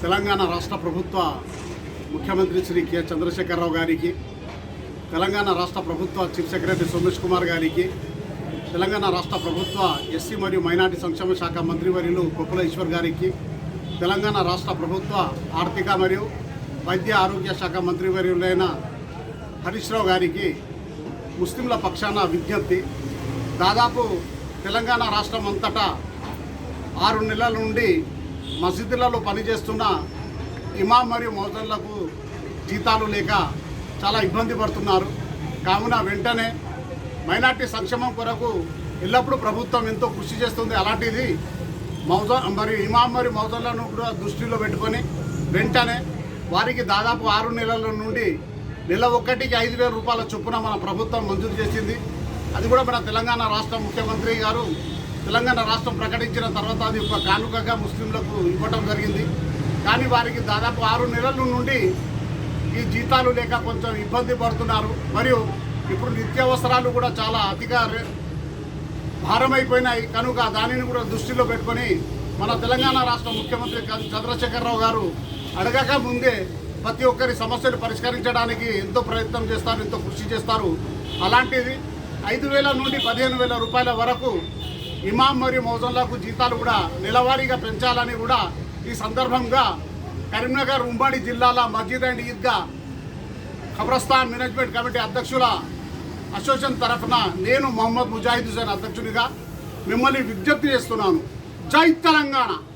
తెలంగాణ రాష్ట్ర ప్రభుత్వ ముఖ్యమంత్రి శ్రీ కె చంద్రశేఖరరావు గారికి తెలంగాణ రాష్ట్ర ప్రభుత్వ చీఫ్ సెక్రటరీ సోమేష్ కుమార్ గారికి తెలంగాణ రాష్ట్ర ప్రభుత్వ ఎస్సీ మరియు మైనార్టీ సంక్షేమ శాఖ మంత్రివర్యులు గొప్పల ఈశ్వర్ గారికి తెలంగాణ రాష్ట్ర ప్రభుత్వ ఆర్థిక మరియు వైద్య ఆరోగ్య శాఖ మంత్రివర్యులైన హరీష్ రావు గారికి ముస్లింల పక్షాన విజ్ఞప్తి. దాదాపు తెలంగాణ రాష్ట్రం అంతటా ఆరు నెలల నుండి మసీదులలో పనిచేస్తున్న ఇమాం మరియు మోజన్లకు జీతాలు లేక చాలా ఇబ్బంది పడుతున్నారు. కావున వెంటనే మైనార్టీ సంక్షేమం కొరకు ఎల్లప్పుడూ ప్రభుత్వం ఎంతో కృషి చేస్తుంది. అలాంటిది మౌజ మరియు ఇమాం మరియు మౌజన్లను కూడా దృష్టిలో పెట్టుకొని వెంటనే వారికి దాదాపు ఆరు నెలల నుండి నెల ఒక్కటికి ఐదు వేల రూపాయల చొప్పున మన ప్రభుత్వం మంజూరు చేసింది. అది కూడా మన తెలంగాణ రాష్ట్ర ముఖ్యమంత్రి గారు తెలంగాణ రాష్ట్రం ప్రకటించిన తర్వాత అది ఒక కానుకగా ముస్లింలకు ఇవ్వటం జరిగింది. కానీ వారికి దాదాపు ఆరు నెలల నుండి ఈ జీతాలు లేక కొంచెం ఇబ్బంది పడుతున్నారు. మరియు ఇప్పుడు నిత్యావసరాలు కూడా చాలా అతిగా భారమైపోయినాయి. కనుక దానిని కూడా దృష్టిలో పెట్టుకొని మన తెలంగాణ రాష్ట్ర ముఖ్యమంత్రి చంద్రశేఖరరావు గారు అడగక ముందే ప్రతి ఒక్కరి సమస్యలు పరిష్కరించడానికి ఎంతో ప్రయత్నం చేస్తారు ఎంతో కృషి చేస్తారు. అలాంటిది ఐదు వేల నుండి పదిహేను వేల రూపాయల వరకు ఇమాం మరియు మౌజన్లకు జీతాలు కూడా నెలవారీగా పెంచాలని కూడా ఈ సందర్భంగా కరీంనగర్ ఉమ్మడి జిల్లాల మస్జిద్ అండ్ ఈద్గా ఖబ్రస్థాన్ మేనేజ్మెంట్ కమిటీ అధ్యక్షుల అసోసియేషన్ తరఫున నేను మొహమ్మద్ ముజాహిద్ హుసేన్ అధ్యక్షునిగా మిమ్మల్ని విజ్ఞప్తి చేస్తున్నాను. జై తెలంగాణ!